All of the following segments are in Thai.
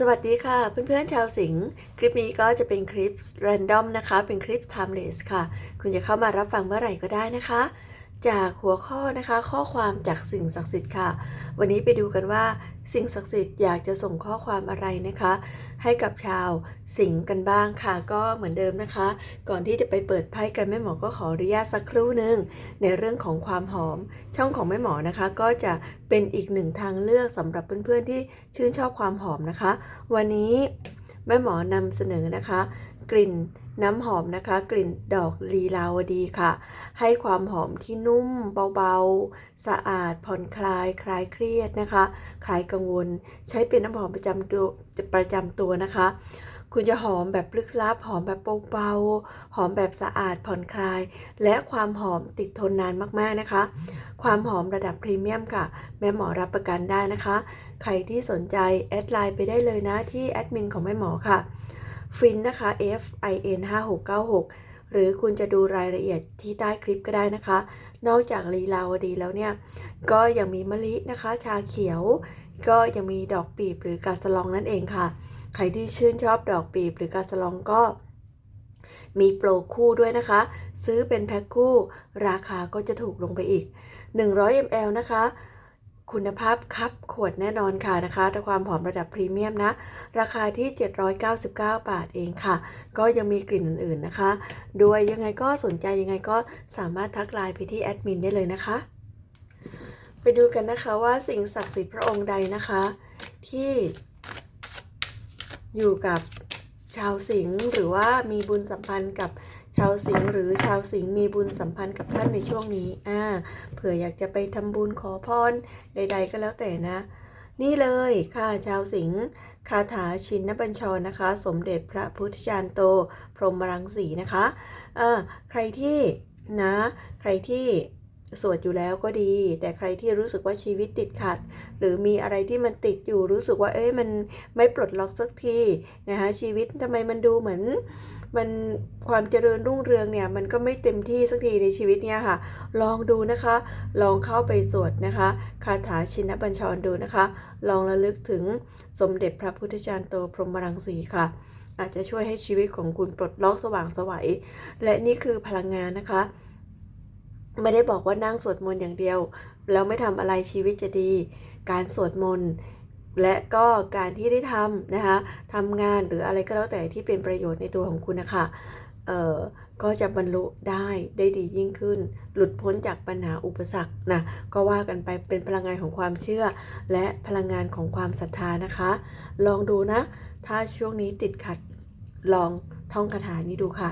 สวัสดีค่ะ เพื่อนๆชาวสิงห์คลิปนี้ก็จะเป็นคลิป r รนดอมนะคะ เป็นคลิป timeless ค่ะ คุณจะเข้ามารับฟังเมื่อไหร่ก็ได้นะคะ จากหัวข้อนะคะข้อความจากสิ่งศักดิ์สิทธิ์ค่ะ วันนี้ไปดูกันว่า สิ่งศักดิ์สิทธิ์อยากจะส่งข้อความอะไรนะคะ ให้กับชาวสิงห์กันบ้างค่ะ ก็เหมือนเดิมนะคะ ก่อนที่จะไปเปิดไพ่กันแม่หมอก็ขออนุญาตสักครู่หนึ่งในเรื่องของความหอม ช่องของแม่หมอนะคะ ก็จะเป็นอีกหนึ่งทางเลือกสำหรับเพื่อนๆที่ชื่นชอบความหอมนะคะ วันนี้แม่หมอนำเสนอนะคะ กลิ่นน้ำหอมนะคะ กลิ่นดอกลีลาวดีค่ะ ให้ความหอมที่นุ่มเบาๆ สะอาดผ่อนคลาย คลายเครียดนะคะ คลายกังวล ใช้เป็นน้ำหอมประจำตัวประจำตัวนะคะ คุณจะหอมแบบลึกลับ หอมแบบเบาๆ หอมแบบสะอาดผ่อนคลาย และความหอมติดทนนานมากๆนะคะ ความหอมระดับพรีเมียมค่ะ แม่หมอรับประกันได้นะคะ ใครที่สนใจแอดไลน์ไปได้เลยนะที่แอดมินของแม่หมอค่ะ ฟินนะคะ F I N 5696 หรือคุณจะดูรายละเอียดที่ใต้คลิปก็ได้นะคะ นอกจากลีลาวดีแล้วเนี่ย ก็ยังมีมะลินะคะ ชาเขียว ก็ยังมีดอกปีบหรือกาสลองนั่นเองค่ะ ใครที่ชื่นชอบดอกปีบหรือกาสลองก็มีโปรคู่ด้วยนะคะ ซื้อเป็นแพ็คคู่ ราคาก็จะถูกลงไปอีก 100 ml นะคะ คุณภาพคับขวดแน่นอนค่ะนะคะแต่ความหอมระดับพรีเมียมนะ ราคาที่ 799 บาทเองค่ะ ก็ยังมีกลิ่นอื่นๆนะคะ ด้วยยังไงก็สนใจยังไงก็สามารถทักไลน์ไปที่แอดมินได้เลยนะคะ ไปดูกันนะคะว่าสิ่งศักดิ์สิทธิ์พระองค์ใดนะคะ ที่อยู่กับชาวสิงห์หรือว่ามีบุญสัมพันธ์กับ ชาวสิงห์หรือชาวสิงห์มีบุญสัมพันธ์กับท่านในช่วงนี้อ่าเผื่ออยากจะไปทำบุญขอพรใด ๆ ก็แล้วแต่นะ นี่เลยค่ะชาวสิงห์คาถาชินบัญชรนะคะ สมเด็จพระพุทธจารย์โต พรหมรังสีนะคะเออใครที่นะ ใครที่สวดอยู่แล้วก็ดี แต่ใครที่รู้สึกว่าชีวิตติดขัด หรือมีอะไรที่มันติดอยู่รู้สึกว่าเอ้ยมันไม่ปลดล็อกสักทีนะคะชีวิตทำไมมันดูเหมือน มันความเจริญรุ่งเรืองเนี่ยมันก็ไม่เต็มที่สักทีในชีวิตเนี่ยค่ะ ลองดูนะคะ ลองเข้าไปสวดนะคะ คาถาชินบัญชรดูนะคะ ลองระลึกถึงสมเด็จพระพุทธจารย์โตพรหมรังสีค่ะ อาจจะช่วยให้ชีวิตของคุณปลดล็อกสว่างสวัยและนี่คือพลังงานนะคะ ไม่ได้บอกว่านั่งสวดมนต์อย่างเดียว แล้วไม่ทำอะไรชีวิตจะดี การสวดมนต์ และก็การที่ได้ทำนะคะทำงานหรืออะไรก็แล้วแต่ที่เป็นประโยชน์ในตัวของคุณนะคะเอ่อก็จะบรรลุได้ได้ดียิ่งขึ้น หลุดพ้นจากปัญหาอุปสรรคนะก็ว่ากันไปเป็นพลังงานของความเชื่อ และพลังงานของความศรัทธานะคะ ลองดูนะ ถ้าช่วงนี้ติดขัดลองท่องคาถานี้ดูค่ะ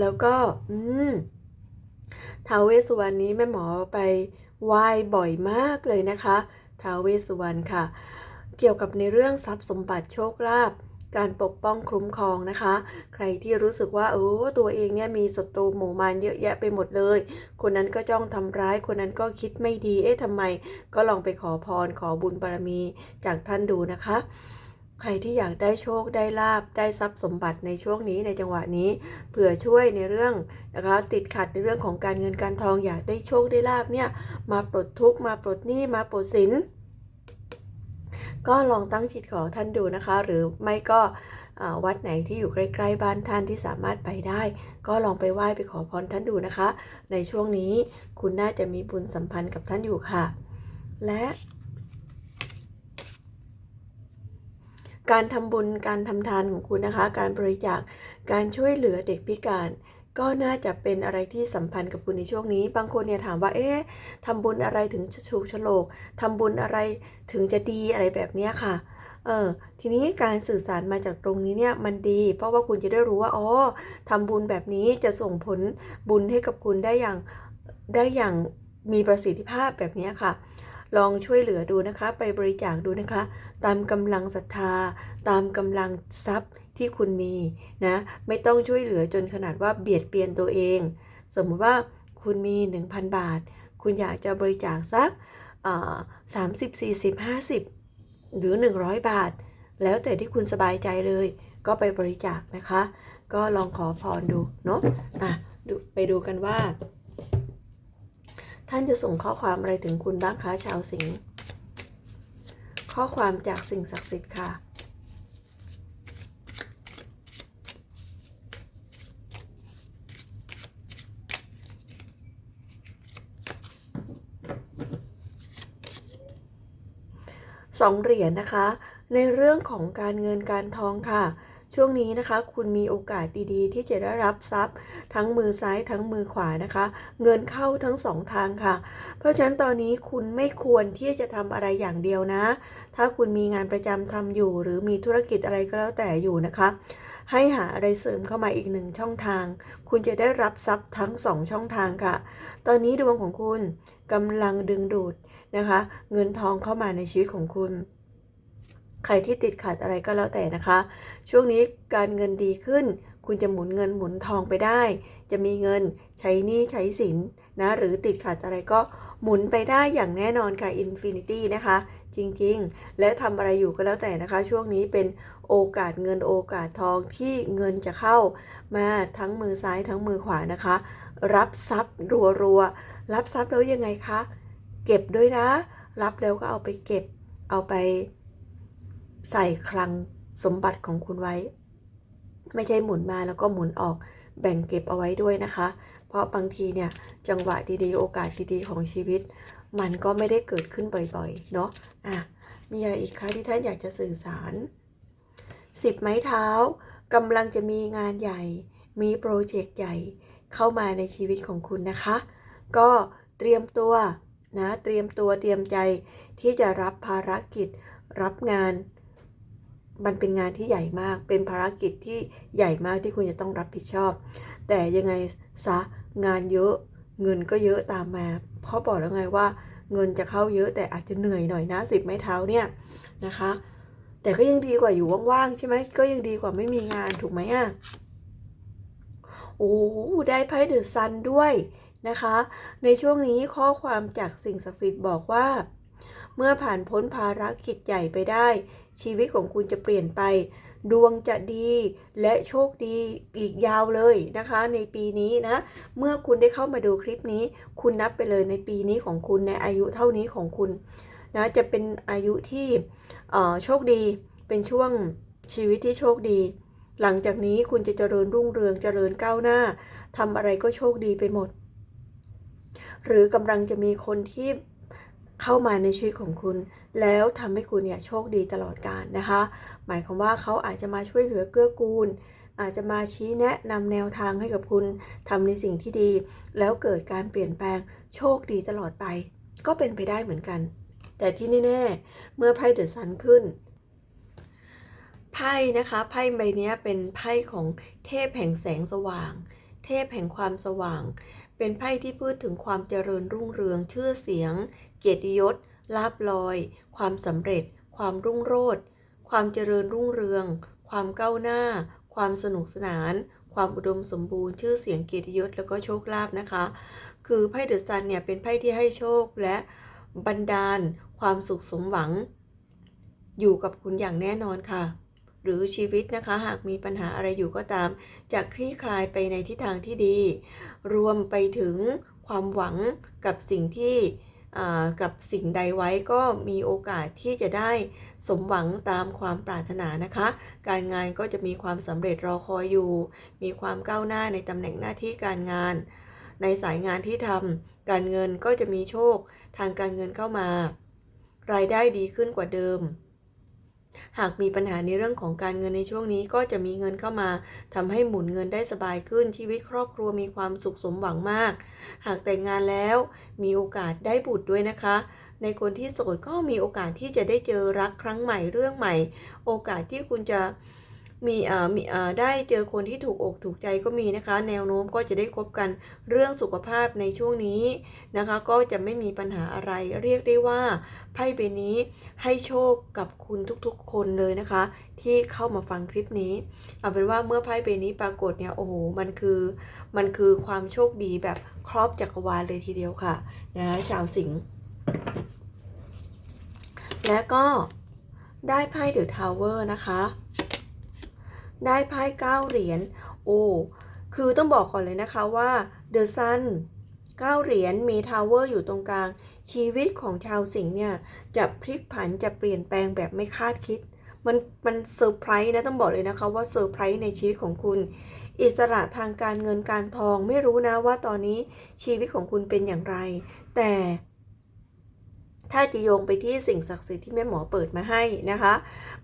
แล้วก็อืมท้าวเวสสุวรรณนี้แม่หมอไปไหว้บ่อยมากเลยนะคะ ท้าวเวสสุวรรณค่ะ เกี่ยวกับในเรื่องทรัพย์สมบัติโชคลาภการปกป้องคุ้มครองนะคะ ใครที่รู้สึกว่าเออตัวเองเนี่ยมีศัตรูหมู่มารเยอะแยะไปหมดเลย คนนั้นก็จ้องทำร้าย คนนั้นก็คิดไม่ดี เอ๊ะทำไม ก็ลองไปขอพรขอบุญบารมีจากท่านดูนะคะ ใครที่อยากได้โชคได้ลาบได้ทรัพย์สมบัติในช่วงนี้ในจังหวะนี้ เผื่อช่วยในเรื่องนะคะติดขัดในเรื่องของการเงินการทองอยากได้โชคได้ลาบเนี่ยมาปลดทุกข์มาปลดหนี้มาปลดสิน ก็ลองตั้งจิตขอท่านดูนะคะ หรือไม่ก็วัดไหนที่อยู่ใกล้ ๆ บ้านท่านที่สามารถไปได้ ก็ลองไปไหว้ไปขอพรท่านดูนะคะ ในช่วงนี้คุณน่าจะมีบุญสัมพันธ์กับท่านอยู่ค่ะ และการทำบุญ การทำทานของคุณนะคะ การบริจาค การช่วยเหลือเด็กพิการ ก็น่าจะเป็นอะไรที่สัมพันธ์กับคุณในช่วงนี้ บางคนเนี่ยถามว่า เอ๊ะทำบุญอะไรถึงจะชูฉลกทำบุญอะไรถึงจะดีอะไรแบบนี้ค่ะ เออ ทีนี้การสื่อสารมาจากตรงนี้เนี่ยมันดี เพราะว่าคุณจะได้รู้ว่า อ๋อทำบุญแบบนี้จะส่งผลบุญให้กับคุณได้อย่าง ได้อย่างมีประสิทธิภาพแบบนี้ค่ะลองช่วยเหลือดูนะคะ ไปบริจาคดูนะคะ ตามกำลังศรัทธา ตามกำลังทรัพย์ ที่คุณมีนะ ไม่ต้องช่วยเหลือจนขนาดว่าเบียดเบียนตัวเอง สมมติว่าคุณมี 1,000 บาท คุณอยากจะบริจาคสักสามสิบสี่สิบห้าสิบหรือ 100 บาท แล้วแต่ที่คุณสบายใจเลย ก็ไปบริจาคนะคะ ก็ลองขอพรดูเนาะอะไปดูกันว่า ท่านจะส่งข้อความอะไรถึงคุณบ้างคะชาวสิงห์ข้อความจากสิ่งศักดิ์สิทธิ์ค่ะ สองเหรียญนะคะ ในเรื่องของการเงินการทองค่ะ ช่วงนี้นะคะ คุณมีโอกาสดีๆ ที่จะได้รับทรัพย์ ทั้งมือซ้ายทั้งมือขวานะคะ เงินเข้าทั้งสองทางค่ะ เพราะฉะนั้นตอนนี้คุณไม่ควรที่จะทำอะไรอย่างเดียวนะ ถ้าคุณมีงานประจำทำอยู่ หรือมีธุรกิจอะไรก็แล้วแต่อยู่นะคะให้หาอะไรเสริมเข้ามาอีกหนึ่งช่องทาง คุณจะได้รับทรัพย์ทั้งสองช่องทางค่ะ ตอนนี้ดวงของคุณกำลังดึงดูด นะคะ เงินทองเข้ามาในชีวิตของคุณ ใครที่ติดขัดอะไรก็แล้วแต่นะคะ ช่วงนี้การเงินดีขึ้น คุณจะหมุนเงินหมุนทองไปได้ จะมีเงินใช้หนี้ใช้สินนะหรือติดขัดอะไรก็หมุนไปได้อย่างแน่นอนค่ะ Infinity นะคะจริงๆ และทำอะไรอยู่ก็แล้วแต่นะคะ ช่วงนี้เป็นโอกาสเงินโอกาสทองที่เงินจะเข้ามาทั้งมือซ้ายทั้งมือขวานะคะ รับทรัพย์รัวๆรับทรัพย์แล้วยังไงคะ เก็บด้วยนะ รับแล้วก็เอาไปเก็บ เอาไปใส่คลังสมบัติของคุณไว้ ไม่ใช่หมุนมาแล้วก็หมุนออกแบ่งเก็บเอาไว้ด้วยนะคะ เพราะบางทีเนี่ยจังหวะดีๆ โอกาสดีๆของชีวิต มันก็ไม่ได้เกิดขึ้นบ่อยๆ เนาะอะมีอะไรอีกคะที่ท่านอยากจะสื่อสารสิบไม้เท้ากำลังจะมีงานใหญ่ มีโปรเจกต์ใหญ่เข้ามาในชีวิตของคุณนะคะ ก็เตรียมตัว นะเตรียมตัวเตรียมใจที่จะรับภารกิจรับงาน มันเป็นงานที่ใหญ่มาก เป็นภารกิจที่ใหญ่มากที่คุณจะต้องรับผิดชอบ แต่ยังไงซะงานเยอะเงินก็เยอะตามมา เพราะบอกแล้วไงว่า เงินจะเข้าเยอะแต่อาจจะเหนื่อยหน่อยนะสิบไม้เท้าเนี่ยนะคะ แต่ก็ยังดีกว่าอยู่ว่างๆใช่ไหมก็ยังดีกว่าไม่มีงานถูกไหมอะโอ้ได้ไพ่เดอะซันด้วย นะคะ ในช่วงนี้ข้อความจากสิ่งศักดิ์สิทธิ์บอกว่า เมื่อผ่านพ้นภารกิจใหญ่ไปได้ ชีวิตของคุณจะเปลี่ยนไป ดวงจะดีและโชคดีอีกยาวเลยนะคะ ในปีนี้นะ เมื่อคุณได้เข้ามาดูคลิปนี้ คุณนับไปเลยในปีนี้ของคุณในอายุเท่านี้ของคุณนะจะเป็นอายุที่โชคดีเป็นช่วงชีวิตที่โชคดี หลังจากนี้คุณจะเจริญรุ่งเรืองเจริญก้าวหน้าทำอะไรก็โชคดีไปหมด หรือกำลังจะมีคนที่เข้ามาในชีวิตของคุณ แล้วทำให้คุณเนี่ยโชคดีตลอดกาลนะคะ หมายความว่าเขาอาจจะมาช่วยเหลือเกื้อกูล อาจจะมาชี้แนะนำแนวทางให้กับคุณทำในสิ่งที่ดี แล้วเกิดการเปลี่ยนแปลงโชคดีตลอดไป ก็เป็นไปได้เหมือนกัน แต่ที่แน่ๆเมื่อไพ่เดอะซันขึ้นไพ่นะคะไพ่ใบนี้เป็นไพ่ของเทพแห่งแสงสว่าง เทพแห่งความสว่าง เป็นไพ่ที่พูดถึงความเจริญรุ่งเรือง ชื่อเสียง เกียรติยศ ลาบลอย ความสำเร็จ ความรุ่งโรจน์ ความเจริญรุ่งเรือง ความก้าวหน้า ความสนุกสนาน ความอุดมสมบูรณ์ ชื่อเสียงเกียรติยศ แล้วก็โชคลาภนะคะ คือไพ่เดอะซันเนี่ยเป็นไพ่ที่ให้โชคและบันดาล ความสุขสมหวัง อยู่กับคุณอย่างแน่นอนค่ะ หรือชีวิตนะคะ หากมีปัญหาอะไรอยู่ก็ตามจะคลี่คลายไปในทิศทางที่ดี รวมไปถึงความหวังกับสิ่งที่กับสิ่งใดไว้ก็มีโอกาสที่จะได้สมหวังตามความปรารถนานะคะ การงานก็จะมีความสำเร็จรอคอยอยู่ มีความก้าวหน้าในตำแหน่งหน้าที่การงาน ในสายงานที่ทำการเงินก็จะมีโชคทางการเงินเข้ามา รายได้ดีขึ้นกว่าเดิม หากมีปัญหาในเรื่องของการเงินในช่วงนี้ก็จะมีเงินเข้ามาทำให้หมุนเงินได้สบายขึ้นชีวิตครอบครัวมีความสุขสมหวังมาก หากแต่งงานแล้วมีโอกาสได้บุตรด้วยนะคะ ในคนที่โสดก็มีโอกาสที่จะได้เจอรักครั้งใหม่เรื่องใหม่ โอกาสที่คุณจะ มีอ่ามีอ่าได้เจอคนที่ถูกอกถูกใจก็มีนะคะ แนวโน้มก็จะได้คบกันเรื่องสุขภาพในช่วงนี้นะคะ ก็จะไม่มีปัญหาอะไรเรียกได้ว่าไพ่ใบนี้ให้โชคกับคุณทุกๆ คนเลยนะคะ ที่เข้ามาฟังคลิปนี้เอาเป็นว่าเมื่อไพ่ใบนี้ปรากฏเนี่ยโอ้โหมันคือมันคือความโชคดีแบบครอบจักรวาลเลยทีเดียวค่ะนะชาวสิงห์และก็ได้ไพ่เดอะทาวเวอร์นะคะ ได้ไพ่เก้าเหรียญโอ้คือต้องบอกก่อนเลยนะคะว่าเดอะซันเก้าเหรียญมีทาวเวอร์อยู่ตรงกลาง ชีวิตของชาวสิงห์เนี่ย จะพลิกผันจะเปลี่ยนแปลงแบบไม่คาดคิด มันมันเซอร์ไพรส์นะต้องบอกเลยนะคะว่าเซอร์ไพรส์ในชีวิตของคุณ อิสระทางการเงินการทองไม่รู้นะว่าตอนนี้ชีวิตของคุณเป็นอย่างไร แต่ ถ้าจะโยงไปที่สิ่งศักดิ์สิทธิ์ที่แม่หมอเปิดมาให้นะคะ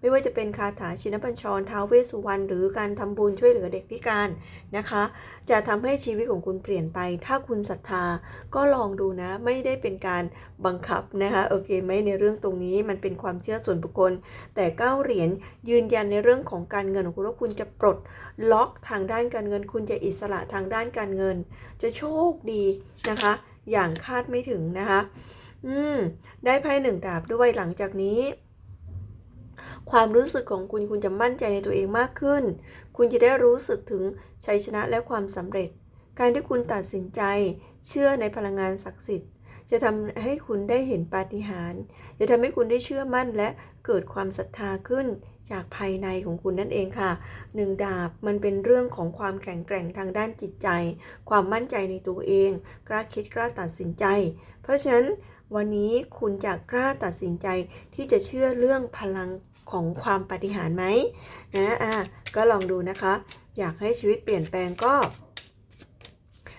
ไม่ว่าจะเป็นคาถาชินบัญชรท้าวเวสสุวรรณหรือการทำบุญช่วยเหลือเด็กพิการนะคะ จะทำให้ชีวิตของคุณเปลี่ยนไป ถ้าคุณศรัทธาก็ลองดูนะ ไม่ได้เป็นการบังคับนะคะโอเคไหมในเรื่องตรงนี้มันเป็นความเชื่อส่วนบุคคล แต่เก้าเหรียญยืนยันในเรื่องของการเงินของคุณว่าคุณจะปลดล็อกทางด้านการเงิน คุณจะอิสระทางด้านการเงิน จะโชคดีนะคะ อย่างคาดไม่ถึงนะคะ อืม ได้ไพ่หนึ่งดาบด้วยหลังจากนี้ ความรู้สึกของคุณคุณจะมั่นใจในตัวเองมากขึ้น คุณจะได้รู้สึกถึงชัยชนะและความสำเร็จ การที่คุณตัดสินใจ เชื่อในพลังงานศักดิ์สิทธิ์ จะทำให้คุณได้เห็นปาฏิหาริย์ จะทำให้คุณได้เชื่อมั่นและเกิดความศรัทธาขึ้นจากภายในของคุณนั่นเองค่ะหนึ่งดาบมันเป็นเรื่องของความแข็งแกร่งทางด้านจิตใจ ความมั่นใจในตัวเอง กล้าคิดกล้าตัดสินใจ เพราะฉะนั้น วันนี้คุณจะกล้าตัดสินใจที่จะเชื่อเรื่องพลังของความปฏิหารไหมนะอะก็ลองดูนะคะ อยากให้ชีวิตเปลี่ยนแปลงก็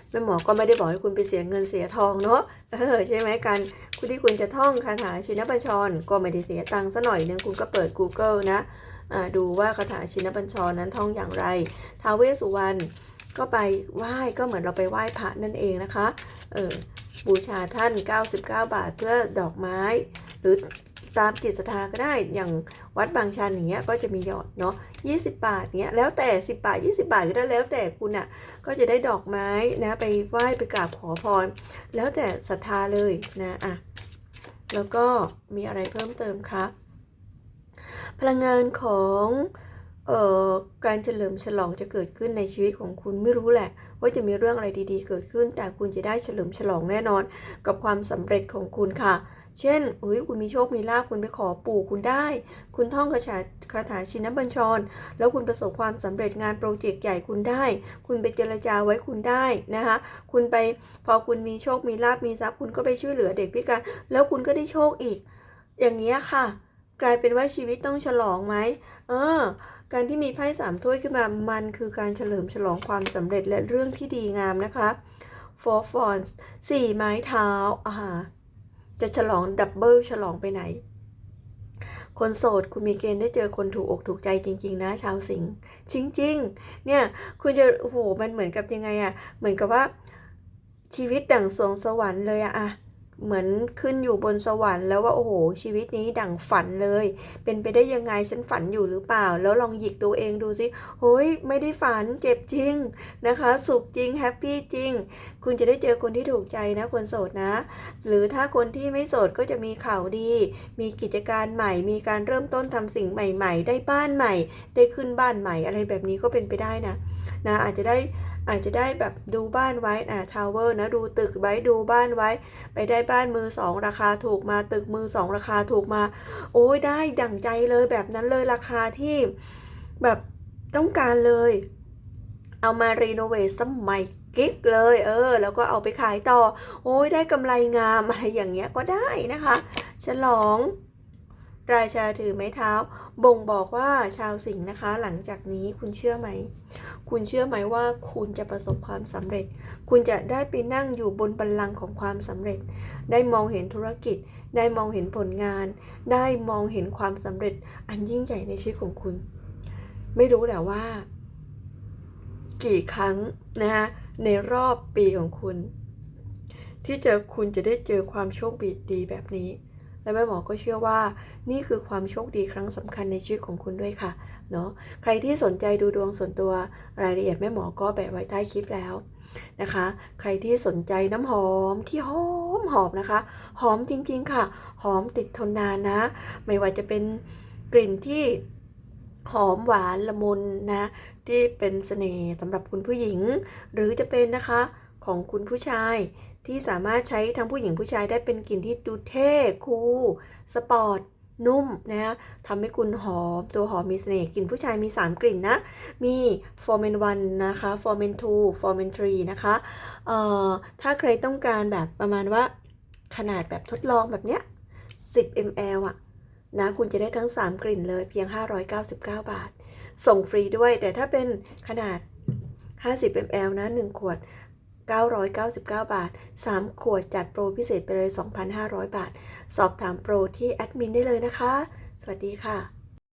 แม่หมอก็ไม่ได้บอกให้คุณไปเสียเงินเสียทองเนาะเออใช่ไหมกันคุณที่คุณจะท่องคาถาชินบัญชร ก็ไม่ได้เสียตังค์ซะหน่อยนึงคุณก็เปิด Google นะอ่าดูว่าคาถาชินบัญชรนั้นท่องอย่างไรท้าวเวสุวรรณก็ไปไหว้ก็เหมือนเราไปไหว้พระนั่นเองนะคะ เออ บูชาท่าน 99 บาทเพื่อดอกไม้ หรือตามจิตศรัทธาก็ได้อย่างวัดบางชันอย่างเงี้ยก็จะมีหยอดเนาะ20 บาทเงี้ยแล้วแต่ 10 บาท 20 บาทก็ได้แล้วแต่คุณอะ่ะก็จะได้ดอกไม้นะไปไหว้ไปกราบขอพร แล้วแต่ศรัทธาเลยนะอะแล้วก็มีอะไรเพิ่มเติมคะพลังงานของ การเฉลิมฉลองจะเกิดขึ้นในชีวิตของคุณไม่รู้แหละ ว่าจะมีเรื่องอะไรดีๆ เกิดขึ้น แต่คุณจะได้เฉลิมฉลองแน่นอน กับความสำเร็จของคุณค่ะ เช่นอุ้ยคุณมีโชค มีลาภคุณไปขอปู่คุณได้ คุณท่องคาถาคาถาชินบัญชร แล้วคุณประสบความสำเร็จงานโปรเจกต์ใหญ่คุณได้ คุณไปเจรจาไว้คุณได้นะคะ คุณไปพอคุณมีโชค มีลาภมีทรัพย์คุณก็ไปช่วยเหลือเด็กพิการ แล้วคุณก็ได้โชคอีก อย่างเงี้ค่ะ กลายเป็นว่าชีวิตต้องฉลองไหมเออ การที่มีไพ่สามถ้วยขึ้นมา มันคือการเฉลิมฉลองความสำเร็จและเรื่องที่ดีงามนะคะ four wands สี่ไม้เท้าอ่าจะฉลองดับเบิลฉลองไปไหน คนโสดคุณมีเกณฑ์ได้เจอคนถูกอกถูกใจจริง ๆ นะ ชาวสิงห์จริง ๆ เนี่ย คุณจะโอ้โหมันเหมือนกับยังไงอะเหมือนกับว่าชีวิตดั่งสวงสวรรค์เลยอะอะ เหมือนขึ้นอยู่บนสวรรค์แล้วว่าโอ้โห ชีวิตนี้ดั่งฝันเลย เป็นไปได้ยังไงฉันฝันอยู่หรือเปล่า แล้วลองหยิกตัวเองดูสิโอ้ยไม่ได้ฝันเจ็บจริงนะคะ สุขจริงแฮปปี้จริง คุณจะได้เจอคนที่ถูกใจนะคนโสดนะ หรือถ้าคนที่ไม่โสดก็จะมีข่าวดี มีกิจการใหม่ มีการเริ่มต้นทำสิ่งใหม่ ๆ ได้บ้านใหม่ ได้ขึ้นบ้านใหม่อะไรแบบนี้ก็เป็นไปได้นะ นะอาจจะได้อาจจะได้แบบดูบ้านไว้อ่าทาวเวอร์นะดูตึกไว้ดูบ้านไว้ ไปได้บ้านมือสองราคาถูกมาตึกมือสองราคาถูกมา โอ้ยได้ดั่งใจเลยแบบนั้นเลยราคาที่แบบต้องการเลย เอามารีโนเวทสมัยกิ๊กเลยเออ แล้วก็เอาไปขายต่อ โอ้ยได้กำไรงามอะไรอย่างเงี้ยก็ได้นะคะ ฉลองราชาถือไม้เท้า บ่งบอกว่าชาวสิงห์นะคะ หลังจากนี้คุณเชื่อไหม คุณเชื่อไหมว่าคุณจะประสบความสำเร็จ คุณจะได้ไปนั่งอยู่บนบัลลังก์ของความสำเร็จ ได้มองเห็นธุรกิจ ได้มองเห็นผลงาน ได้มองเห็นความสำเร็จ อันยิ่งใหญ่ในชีวิตของคุณ ไม่รู้แหละว่า กี่ครั้งนะคะในรอบปีของคุณ ที่เจอคุณจะได้เจอความโชคดีแบบนี้ และแม่หมอก็เชื่อว่านี่คือความโชคดีครั้งสำคัญในชีวิตของคุณด้วยค่ะเนาะใครที่สนใจดูดวงส่วนตัวรายละเอียดแม่หมอก็แปะไว้ใต้คลิปแล้วนะคะ ใครที่สนใจน้ำหอมที่หอมหอมนะคะ หอมจริงๆค่ะ หอมติดทนนานนะ ไม่ว่าจะเป็นกลิ่นที่หอมหวานละมุนนะ ที่เป็นเสน่ห์สำหรับคุณผู้หญิง หรือจะเป็นนะคะของคุณผู้ชาย ที่สามารถใช้ทั้งผู้หญิงผู้ชายได้เป็นกลิ่นที่ดูเท่คูลสปอร์ตนุ่มนะคะทำให้คุณหอม ตัวหอมมีเสน่ห์กลิ่นผู้ชายมี 3 กลิ่นนะ มีฟอร์เมนวันนะคะฟอร์เมนทูฟอร์เมนทรีนะคะเอ่อถ้าใครต้องการแบบประมาณว่าขนาดแบบทดลองแบบเนี้ย 10 ml อะนะคุณจะได้ทั้ง 3 กลิ่นเลยเพียง 599 บาท ส่งฟรีด้วย แต่ถ้าเป็นขนาด 50 ml นะ 1 ขวด 999 บาท 3 ขวดจัดโปรพิเศษไปเลย 2,500 บาท สอบถามโปรที่แอดมินได้เลยนะคะ สวัสดีค่ะ